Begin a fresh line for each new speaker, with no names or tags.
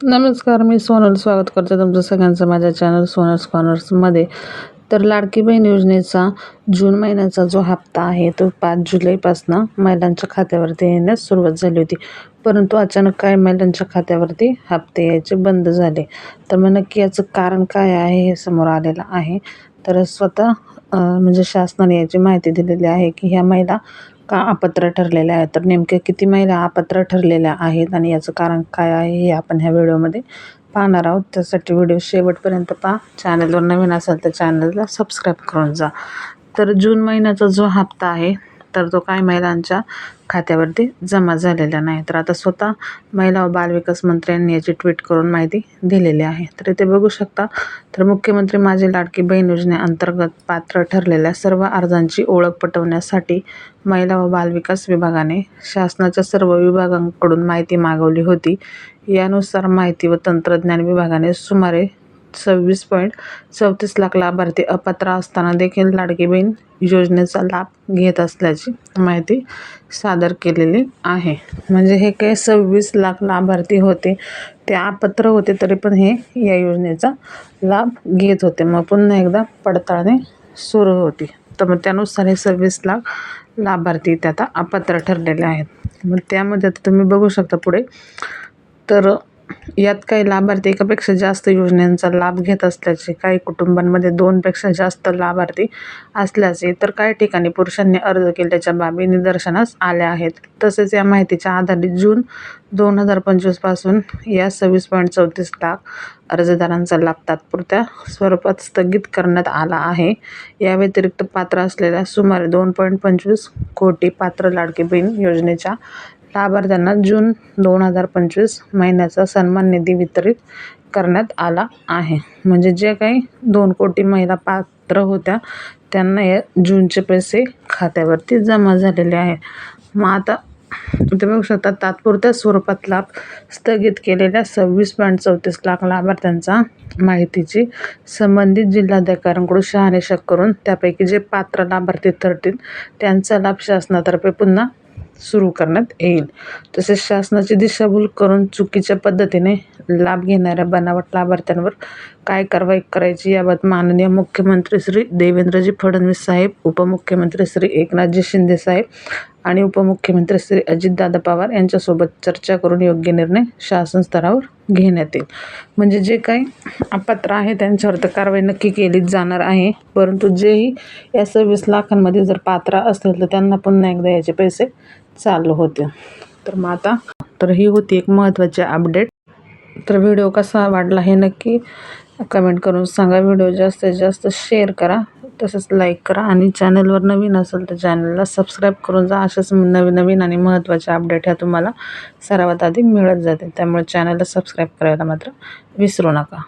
नमस्कार मी सोनल. स्वागत करते तुमचं सगळ्यांचं माझ्या चॅनल सोनल स्कॉनर्समध्ये तर लाडकी बहीण योजनेचा जून महिन्याचा जो हप्ता आहे तो पाच जुलैपासनं महिलांच्या खात्यावरती येण्यास सुरुवात झाली होती. परंतु अचानक काय महिलांच्या खात्यावरती हप्ते यायचे बंद झाले? तर मग नक्की याचं कारण काय आहे हे समोर आलेलं आहे. तर स्वतः म्हणजे शासनाने याची माहिती दिलेली आहे की ह्या महिला का अपात्र ठरलेल्या आहेत? तर नेमक्या किती महिला अपात्र ठरलेल्या आहेत आणि याचं कारण काय आहे हे आपण ह्या व्हिडिओमध्ये पाहणार आहोत. त्यासाठी व्हिडिओ शेवटपर्यंत पहा. चॅनलवर नवीन असेल तर चॅनलला सबस्क्राईब करून जा. तर जून महिन्याचा जो हप्ता आहे तर तो काय महिलांच्या खात्यावरती जमा झालेला नाही. तर आता स्वतः महिला व बालविकास मंत्र्यांनी याची ट्विट करून माहिती दिलेली आहे. तर इथे बघू शकता तर मुख्यमंत्री माझी लाडकी बहीण योजनेअंतर्गत पात्र ठरलेल्या सर्व अर्जांची ओळख पटवण्यासाठी महिला व बालविकास विभागाने शासनाच्या सर्व विभागांकडून माहिती मागवली होती. यानुसार माहिती व तंत्रज्ञान विभागाने सुमारे सव्वीस पॉईंट चौतीस लाख लाभार्थी अपात्र असताना देखील लाडकी बहीण योजनेचा लाभ घेत असल्याची माहिती सादर केलेली आहे. म्हणजे हे काही सव्वीस लाख लाभार्थी होते ते अपात्र होते तरी पण हे या योजनेचा लाभ घेत होते. मग पुन्हा एकदा पडताळणी सुरू होती. तर मग त्यानुसार हे सव्वीस लाख लाभार्थी ते आता अपात्र ठरलेले आहेत. मग त्यामध्ये आता तुम्ही बघू शकता पुढे. तर यात काही लाभार्थी एकापेक्षा जास्त योजनांचा लाभ घेत असल्याचे काही कुटुंबांमध्ये दोनपेक्षा जास्त लाभार्थी असल्याचे तर काही ठिकाणी पुरुषांनी अर्ज केल्याच्या बाबी निदर्शनास आल्या आहेत. तसेच या माहितीच्या आधारे जून दोन हजार पंचवीसपासून या सव्वीस पॉईंट चौतीस लाख अर्जदारांचा लाभ तात्पुरत्या स्वरूपात स्थगित करण्यात आला आहे. या व्यतिरिक्त पात्र असलेल्या सुमारे दोन पॉईंट पंचवीस कोटी पात्र लाडकी बहीण योजनेच्या लाभार्थ्यांना जून दोन हजार पंचवीस महिन्याचा सन्मान निधी वितरित करण्यात आला आहे. म्हणजे जे काही दोन कोटी महिला पात्र होत्या त्यांना या जूनचे पैसे खात्यावरती जमा झालेले आहे मग आता तुम्ही बघू शकता तात्पुरत्या स्वरूपात लाभ स्थगित केलेल्या सव्वीस पॉईंट चौतीस लाख लाभार्थ्यांचा माहितीची संबंधित जिल्हाधिकाऱ्यांकडून शहानिशा करून त्यापैकी जे पात्र लाभार्थी ठरतील त्यांचा लाभ शासनातर्फे पुन्हा सुरू करण्यात येईल. तसेच शासनाची दिशाभूल करून चुकीच्या पद्धतीने लाभ घेणाऱ्या बनावट लाभार्थ्यांवर काय कारवाई करायची याबाबत माननीय मुख्यमंत्री श्री देवेंद्रजी फडणवीस साहेब उपमुख्यमंत्री श्री एकनाथजी शिंदे साहेब आणि उपमुख्यमंत्री श्री अजितदादा पवार यांच्यासोबत चर्चा करून योग्य निर्णय शासन स्तरावर घेण्यात येईल. म्हणजे जे काही अपात्र आहे त्यांच्यावर तर कारवाई नक्की केलीच जाणार आहे. परंतु जेही या सव्वीस लाखांमध्ये जर पात्र असतील तर त्यांना पुन्हा एकदा याचे पैसे चालू होते. तर मग आता तर ही होती एक महत्त्वाची अपडेट तर व्हिडिओ कसा वाटला हे नक्की कमेंट करून सांगा. व्हिडिओ जास्तीत जास्त शेअर करा तसंच लाईक करा आणि चॅनलवर नवीन असेल तर चॅनलला सबस्क्राईब करून जा. अशाच नवीन नवीन आणि महत्त्वाच्या अपडेट ह्या तुम्हाला सर्वात आधी मिळत जाते त्यामुळे चॅनलला सबस्क्राईब करायला मात्र विसरू नका.